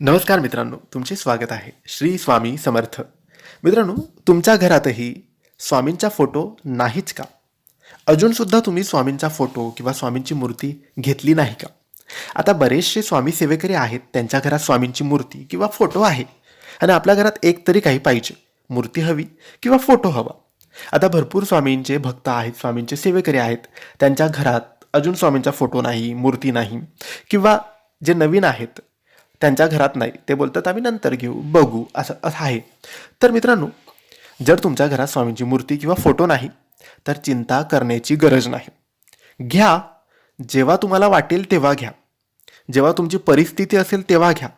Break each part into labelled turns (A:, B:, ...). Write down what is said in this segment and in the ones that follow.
A: नमस्कार मित्रांनो तुमचे स्वागत आहे. श्री स्वामी समर्थ. मित्रांनो तुमच्या घरातही स्वामींचा फोटो नाहीच का? अजूनसुद्धा तुम्ही स्वामींचा फोटो किंवा स्वामींची मूर्ती घेतली नाही का? आता बरेचसे स्वामी सेवेकरी आहेत त्यांच्या घरात स्वामींची मूर्ती किंवा फोटो आहे. आणि आपल्या घरात एक तरी काही पाहिजे मूर्ती हवी किंवा फोटो हवा. आता भरपूर स्वामींचे भक्त आहेत स्वामींचे सेवेकरी आहेत त्यांच्या घरात अजून स्वामींचा फोटो नाही मूर्ती नाही किंवा जे नवीन आहेत त्यांच्या घरात नाही. ते बोलतात आम्ही नंतर घेऊ बघू असं असं आहे. तर मित्रांनो जर तुमच्या घरात स्वामींची मूर्ती किंवा फोटो नाही तर चिंता करण्याची गरज नाही. घ्या जेव्हा तुम्हाला वाटेल तेव्हा घ्या. जेव्हा तुमची परिस्थिती असेल तेव्हा घ्या.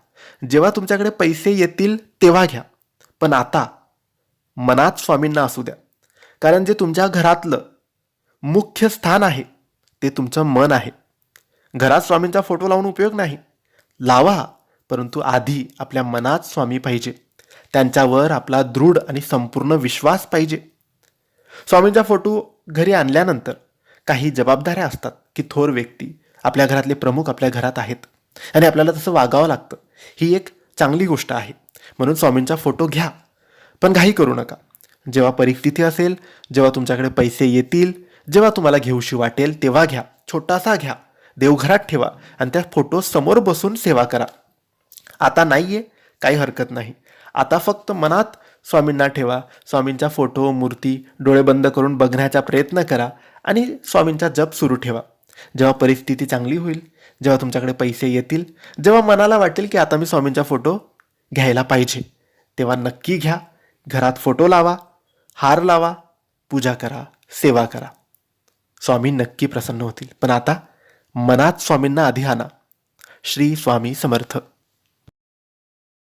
A: जेव्हा तुमच्याकडे पैसे येतील तेव्हा घ्या. पण आता मनात स्वामींना असू द्या. कारण जे तुमच्या घरातलं मुख्य स्थान आहे ते तुमचं मन आहे. घरात स्वामींचा फोटो लावून उपयोग नाही. लावा. परंतु आधी आपल्या मनात स्वामी पाहिजे. त्यांच्यावर आपला दृढ आणि संपूर्ण विश्वास पाहिजे. स्वामींचा फोटो घरी आणल्यानंतर काही जबाबदाऱ्या असतात की थोर व्यक्ती आपल्या घरातले प्रमुख आपल्या घरात आहेत आणि आपल्याला तसं वागावं लागतं. ही एक चांगली गोष्ट आहे. म्हणून स्वामींचा फोटो घ्या. पण घाई करू नका. जेव्हा परिस्थिती असेल जेव्हा तुमच्याकडे पैसे येतील जेव्हा तुम्हाला घेऊशी वाटेल तेव्हा घ्या. छोटासा घ्या. देवघरात ठेवा आणि त्या फोटो समोर बसून सेवा करा. आता नाही आहे काही हरकत नाही. आता फक्त मनात स्वामींना ठेवा स्वामींचा फोटो मूर्ती डोळे बंद करून बघण्याचा प्रयत्न करा आणि स्वामींचा जप सुरू ठेवा. जेव्हा परिस्थिती चांगली होईल जेव्हा तुमच्याकडे पैसे येतील जेव्हा मनाला वाटेल की आता मी स्वामींचा फोटो घ्यायला पाहिजे तेव्हा नक्की घ्या. घरात फोटो लावा हार लावा पूजा करा सेवा करा. स्वामी नक्की प्रसन्न होतील. पण आता मनात स्वामींना आधी आणा. श्री स्वामी समर्थ.